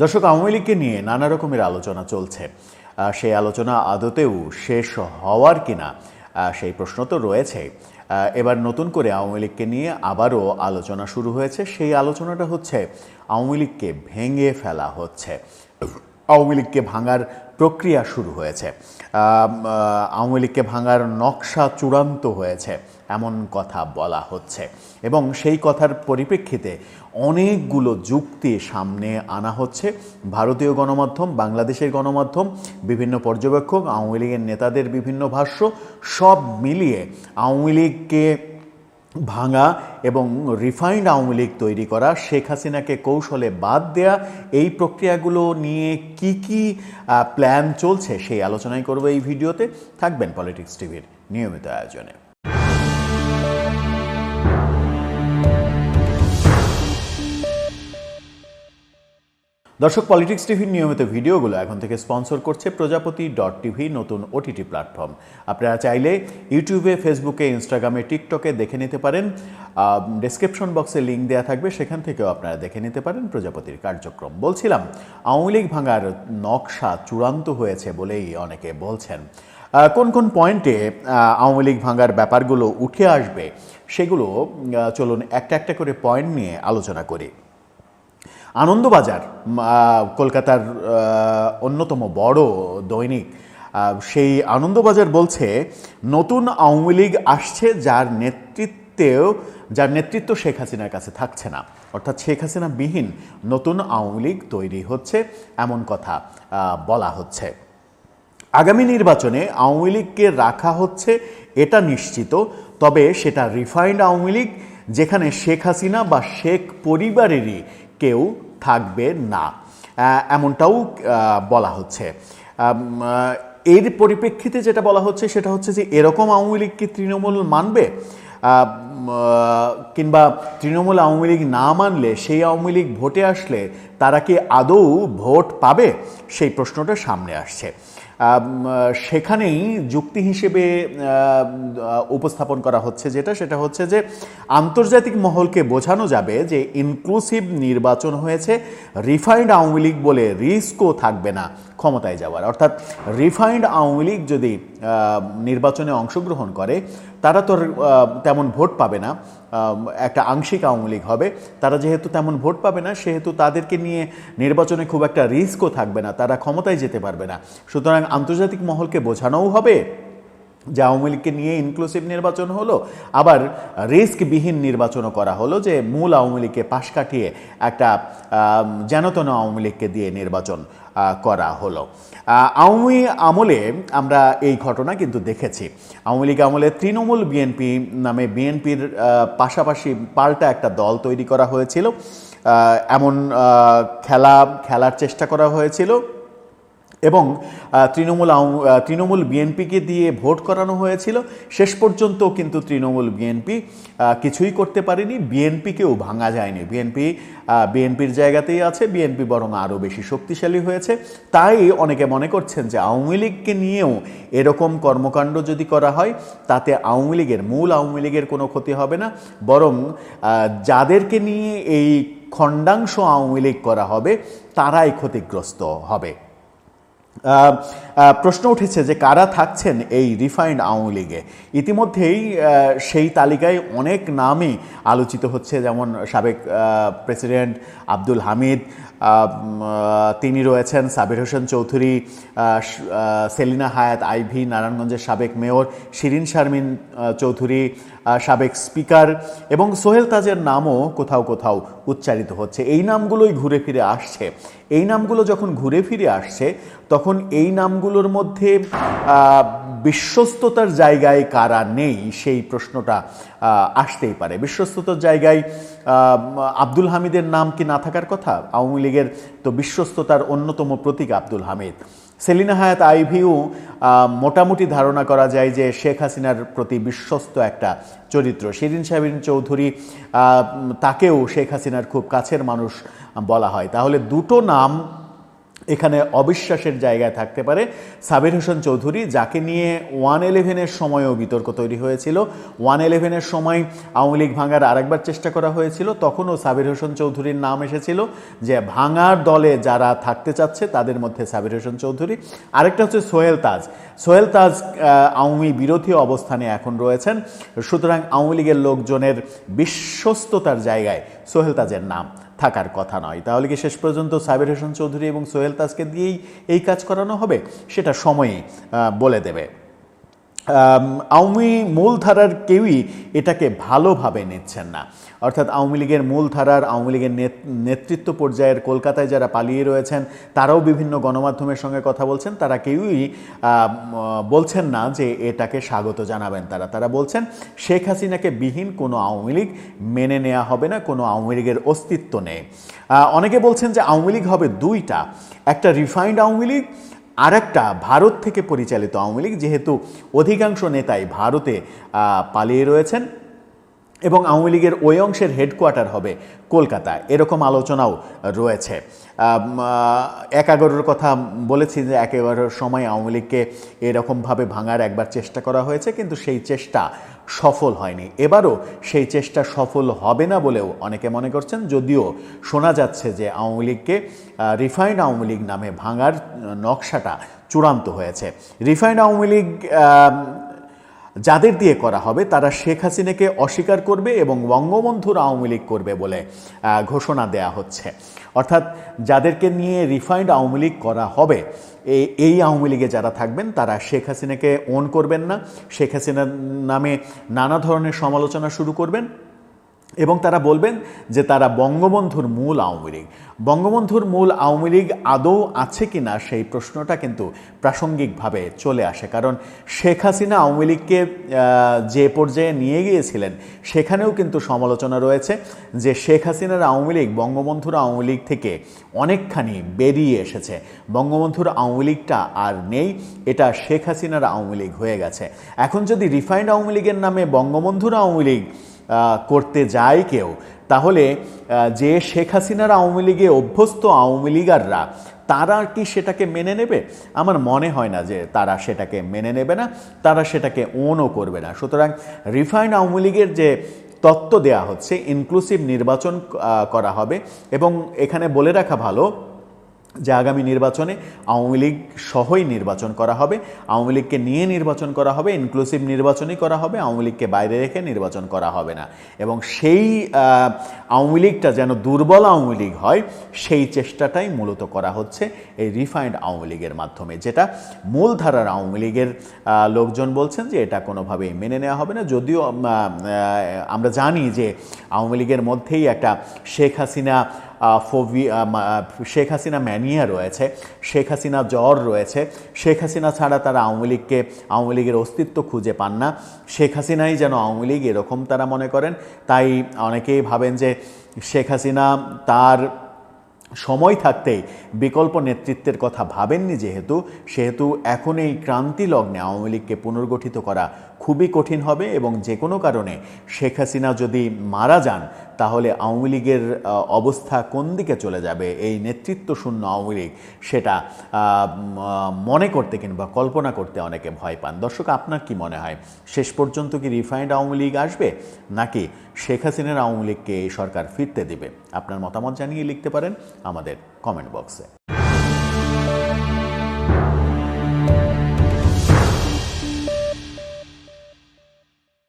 দর্শক, আওয়ামী লীগকে নিয়ে নানা রকমের আলোচনা চলছে। সেই আলোচনা আদতেও শেষ হওয়ার কিনা সেই প্রশ্ন তো রয়েছে। এবার নতুন করে আওয়ামী লীগকে নিয়ে আবারও আলোচনা শুরু হয়েছে। সেই আলোচনাটা হচ্ছে, আওয়ামী লীগকে ভেঙে ফেলা হচ্ছে। আওয়ামী লীগকে ভাঙার প্রক্রিয়া শুরু হয়েছে। আওয়ামী লীগকে ভাঙার নকশা চূড়ান্ত হয়েছে, এমন কথা বলা হচ্ছে। এবং সেই কথার পরিপ্রেক্ষিতে অনেকগুলো যুক্তি সামনে আনা হচ্ছে। ভারতীয় গণমাধ্যম, বাংলাদেশের গণমাধ্যম, বিভিন্ন পর্যবেক্ষক, আওয়ামী লীগের নেতাদের বিভিন্ন ভাষ্য, সব মিলিয়ে আওয়ামী লীগকে ভাঙা এবং রিফাইন্ড আওয়ামী লীগ তৈরি করা, শেখ হাসিনাকে কৌশলে বাদ দেয়া, এই প্রক্রিয়াগুলো নিয়ে কি কি প্ল্যান চলছে সেই আলোচনাই করব এই ভিডিওতে। থাকবেন পলিটিক্স টিভির নিয়মিত আয়োজনে। দর্শক পলিটিক্স টিভির নিয়মিত ভিডিওগুলো এখন থেকে স্পন্সর করছে প্রজাপতি ডট টিভি, নতুন ওটিটি প্ল্যাটফর্ম আপনারা চাইলে ইউটিউবে, ফেসবুকে ইনস্টাগ্রামে টিকটকে দেখে নিতে পারেন। ডেসক্রিপশন বক্সে লিঙ্ক দেওয়া থাকবে, সেখান থেকেও আপনারা দেখে নিতে পারেন প্রজাপতির কার্যক্রম। বলছিলাম, আওয়ামী লীগ ভাঙার নকশা চূড়ান্ত হয়েছে বলেই অনেকে বলছেন। কোন কোন পয়েন্টে আওয়ামী লীগ ভাঙার ব্যাপারগুলো উঠে আসবে, সেগুলো চলুন একটা একটা করে পয়েন্ট নিয়ে আলোচনা করি। আনন্দবাজার কলকাতার অন্যতম বড় দৈনিক সেই আনন্দবাজার বলছে, নতুন আওয়ামী লীগ আসছে যার নেতৃত্বেও, যার নেতৃত্ব শেখ হাসিনার কাছে থাকছে না। অর্থাৎ শেখ হাসিনা বিহীন নতুন আওয়ামী লীগ তৈরি হচ্ছে, এমন কথা বলা হচ্ছে। আগামী নির্বাচনে আওয়ামী লীগকে রাখা হচ্ছে, এটা নিশ্চিত, তবে সেটা রিফাইন্ড আওয়ামী লীগ, যেখানে শেখ হাসিনা বা শেখ পরিবারেরই কেউ থাকবে না। এমনটাও বলা হচ্ছে। এর পরিপ্রেক্ষিতে যেটা বলা হচ্ছে, সেটা হচ্ছে যে এরকম আওয়ামী লীগ কি তৃণমূল মানবে? কিংবা তৃণমূল আওয়ামী লীগ না মানলে, সেই আওয়ামী লীগ ভোটে আসলে তারা কি আদৌ ভোট পাবে? সেই প্রশ্নটা সামনে আসছে। সেখানেই যুক্তি হিসেবে উপস্থাপন করা হচ্ছে যেটা। সেটা হচ্ছে যে, আন্তর্জাতিক মহলকে বোঝানো যাবে যে ইনক্লুসিভ নির্বাচন হয়েছে রিফাইন্ড আওয়ামী লীগ বলে রিস্কও থাকবে না। ক্ষমতায় যাওয়ার। অর্থাৎ রিফাইন্ড আওয়ামী লীগ যদি নির্বাচনে অংশগ্রহণ করে তারা তো তেমন ভোট পাবে না। একটা আংশিক আওয়ামী লীগ হবে। তারা যেহেতু তেমন ভোট পাবে না সেহেতু তাদেরকে নিয়ে নির্বাচনে খুব একটা রিস্কও থাকবে না। তারা ক্ষমতায় যেতে পারবে না। সুতরাং আন্তর্জাতিক মহলকে বোঝানোও হবে যে আওয়ামী লীগকে নিয়ে ইনক্লুসিভ নির্বাচন হলো আবার রিস্কবিহীন নির্বাচনও করা হলো যে মূল আওয়ামী লীগকে পাশ কাটিয়ে একটা আম, যেনতেন আওয়ামী লীগকে দিয়ে নির্বাচন করা হলো। আওয়ামী আমলে আমরা এই ঘটনা কিন্তু দেখেছি। আওয়ামী লীগ আমলে তৃণমূল বিএনপি নামে বিএনপির পাশাপাশি পাল্টা একটা দল তৈরি করা হয়েছিল। এমন খেলা, খেলার চেষ্টা করা হয়েছিল। এবং তৃণমূল তৃণমূল বিএনপিকে দিয়ে ভোট করানো হয়েছিল। শেষ পর্যন্ত কিন্তু তৃণমূল বিএনপি কিছুই করতে পারেনি। বিএনপিকেও ভাঙা যায়নি। বিএনপি বিএনপির জায়গাতেই আছে। বিএনপি বরং আরও বেশি শক্তিশালী হয়েছে। তাই অনেকে মনে করছেন যে আওয়ামী লীগকে নিয়েও এরকম কর্মকাণ্ড যদি করা হয়, তাতে আওয়ামী লীগের, মূল আওয়ামী লীগের কোনো ক্ষতি হবে না। বরং যাদেরকে নিয়ে এই খণ্ডাংশ আওয়ামী লীগ করা হবে, তারাই ক্ষতিগ্রস্ত হবে। প্রশ্ন উঠেছে যে কারা থাকছেন এই রিফাইন্ড আওয়ামী লীগে? ইতিমধ্যেই সেই তালিকায় অনেক নামই আলোচিত হচ্ছে, যেমন সাবেক প্রেসিডেন্ট আব্দুল হামিদ তিনি রয়েছেন সাবির হোসেন চৌধুরী সেলিনা হায়াত আইভি, নারায়ণগঞ্জের সাবেক মেয়র, শিরিন শারমিন চৌধুরী সাবেক স্পিকার এবং সোহেল তাজের নামও কোথাও কোথাও উচ্চারিত হচ্ছে। এই নামগুলোই ঘুরে ফিরে আসছে। এই নামগুলো যখন ঘুরে ফিরে আসছে, তখন এই নামগুলোর মধ্যে বিশ্বস্ততার জায়গায় কারা নেই সেই প্রশ্নটা আসতেই পারে। বিশ্বস্ততার জায়গায় আব্দুল হামিদের নাম কি না থাকার কথা? আওয়ামী লীগের তো বিশ্বস্ততার অন্যতম প্রতীক আব্দুল হামিদ। সেলিনা হায়াত আইভিউ মোটামুটি ধারণা করা যায় যে শেখ হাসিনার প্রতি বিশ্বস্ত একটা চরিত্র। শিরিন শাহিন চৌধুরী তাকেও শেখ হাসিনার খুব কাছের মানুষ বলা হয়। তাহলে দুটো নাম এখানে অবিশ্বাসের জায়গায় থাকতে পারে। সাবির হোসেন চৌধুরী, যাকে নিয়ে ওয়ান ইলেভেনের সময়ও বিতর্ক তৈরি হয়েছিল। ওয়ান ইলেভেনের সময় আওয়ামী লীগ ভাঙার আরেকবার চেষ্টা করা হয়েছিল, তখনও সাবির হোসেন চৌধুরীর নাম এসেছিল যে ভাঙার দলে যারা থাকতে চাচ্ছে তাদের মধ্যে সাবির হোসেন চৌধুরী। আরেকটা হচ্ছে সোহেল তাজ। সোহেল তাজ আওয়ামী বিরোধী অবস্থানে এখন রয়েছেন। সুতরাং আওয়ামী লীগের লোকজনের বিশ্বস্ততার জায়গায় সোহেল তাজের নাম। থাকার কথা নয়। তাহলে কি শেষ পর্যন্ত সাবির হোসেন চৌধুরী এবং সোহেল তাজকে দিয়েই এই কাজ করানো হবে? সেটা সময়ে বলে দেবে। আওয়ামী মূলধারার কেউই এটাকে ভালোভাবে নিচ্ছেন না। অর্থাৎ আওয়ামী লীগের মূলধারার, আওয়ামী লীগের নেতৃত্ব পর্যায়ের কলকাতায় যারা পালিয়ে রয়েছেন, তারাও বিভিন্ন গণমাধ্যমের সঙ্গে কথা বলছেন, তারা কেউই বলছেন না যে এটাকে স্বাগত জানাবেন তারা। তারা বলছেন, শেখ হাসিনাকে বিহীন কোনো আওয়ামী লীগ মেনে নেওয়া হবে না, কোনো আওয়ামী লীগের অস্তিত্ব নেই। অনেকে বলছেন যে আওয়ামী লীগ হবে দুইটা। একটা রিফাইন্ড আওয়ামী লীগ আর একটা ভারত থেকে পরিচালিত আওয়ামী লীগ যেহেতু অধিকাংশ নেতাই ভারতে পালিয়ে রয়েছেন। এবং আওয়ামী লীগের ওই অংশের হেডকোয়ার্টার হবে কলকাতা। এরকম আলোচনাও রয়েছে। আম, আহ, এক এগারোর কথা বলেছি যে এক এগারোর সময় আওয়ামী লীগকে এরকমভাবে ভাঙার একবার চেষ্টা করা হয়েছে কিন্তু সেই চেষ্টা সফল হয়নি। এবারও সেই চেষ্টা সফল হবে না বলেও অনেকে মনে করছেন যদিও শোনা যাচ্ছে যে আওয়ামী লীগকে রিফাইন্ড আওয়ামী লীগ নামে ভাঙার নকশাটা চূড়ান্ত হয়েছে। রিফাইন্ড আওয়ামী লীগ যাদের দিয়ে করা হবে, তারা শেখ হাসিনাকে অস্বীকার করবে এবং বঙ্গবন্ধুর আওয়ামী লীগ করবে বলে ঘোষণা দেয়া হচ্ছে। অর্থাৎ যাদেরকে নিয়ে রিফাইন্ড আওয়ামী লীগ করা হবে এই আওয়ামী লীগে যারা থাকবেন, তারা শেখ হাসিনাকে অন করবেন না। শেখ হাসিনার নামে নানা ধরনের সমালোচনা শুরু করবেন। এবং তারা বলবেন যে তারা বঙ্গবন্ধুর মূল আওয়ামী লীগ। বঙ্গবন্ধুর মূল আওয়ামী লীগ আদৌ আছে কি না সেই প্রশ্নটা কিন্তু প্রাসঙ্গিকভাবে চলে আসে। কারণ শেখ হাসিনা আওয়ামী লীগকে যে পর্যায়ে নিয়ে গিয়েছিলেন, সেখানেও কিন্তু সমালোচনা রয়েছে যে শেখ হাসিনার আওয়ামী লীগ বঙ্গবন্ধুর আওয়ামী লীগ থেকে অনেকখানি বেরিয়ে এসেছে। বঙ্গবন্ধুর আওয়ামী লীগটা আর নেই, এটা শেখ হাসিনার আওয়ামী লীগ হয়ে গেছে। এখন যদি রিফাইন্ড আওয়ামী লীগের নামে বঙ্গবন্ধুর আওয়ামী লীগ করতে যায় কেউ, তাহলে যে শেখ হাসিনার আওয়ামী লীগে অভ্যস্ত আওয়ামী লীগাররা, তারা কি সেটাকে মেনে নেবে? আমার মনে হয় না যে তারা সেটাকে মেনে নেবে না, তারা সেটাকে ওনও করবে না। সুতরাং রিফাইন্ড আওয়ামী লীগের যে তত্ত্ব দেয়া হচ্ছে ইনক্লুসিভ নির্বাচন করা হবে এবং এখানে বলে রাখা ভালো যে আগামী নির্বাচনে আওয়ামী লীগ সহই নির্বাচন করা হবে। আওয়ামী লীগকে নিয়ে নির্বাচন করা হবে ইনক্লুসিভ নির্বাচনই করা হবে, আওয়ামী লীগকে বাইরে রেখে নির্বাচন করা হবে না। এবং সেই আওয়ামী লীগটা যেন দুর্বল আওয়ামী লীগ হয়, সেই চেষ্টাটাই মূলত করা হচ্ছে এই রিফাইন্ড আওয়ামী লীগের মাধ্যমে, যেটা মূলধারার আওয়ামী লীগের লোকজন বলছেন যে এটা কোনোভাবেই মেনে নেওয়া হবে না। যদিও আমরা জানি যে আওয়ামী লীগের মধ্যেই একটা শেখ হাসিনা আহ, শেখ হাসিনা ম্যানিয়া রয়েছে শেখ হাসিনা জ্বর রয়েছে শেখ হাসিনা ছাড়া তারা আওয়ামী লীগকে আওয়ামী লীগের অস্তিত্ব খুঁজে পান না। শেখ হাসিনাই যেন আওয়ামী লীগ এরকম তারা মনে করেন। তাই অনেকেই ভাবেন যে শেখ হাসিনা তার সময় থাকতেই বিকল্প নেতৃত্বের কথা ভাবেননি যেহেতু, সেহেতু এখন এই ক্রান্তি লগ্নে আওয়ামী লীগকে পুনর্গঠিত করা খুবই কঠিন হবে এবং যে কোনো কারণে শেখ হাসিনা যদি মারা যান, তাহলে আওয়ামী লীগের অবস্থা কোন দিকে চলে যাবে? এই নেতৃত্ব শূন্য আওয়ামী লীগ সেটা মনে করতে কিংবা কল্পনা করতে অনেকে ভয় পান। দর্শক, আপনার কি মনে হয়? শেষ পর্যন্ত কি রিফাইন্ড আওয়ামী লীগ আসবে? নাকি শেখ হাসিনার আওয়ামী লীগকে এই সরকার ফিরতে দেবে? আপনার মতামত জানিয়ে লিখতে পারেন। আমাদের কমেন্ট বক্সে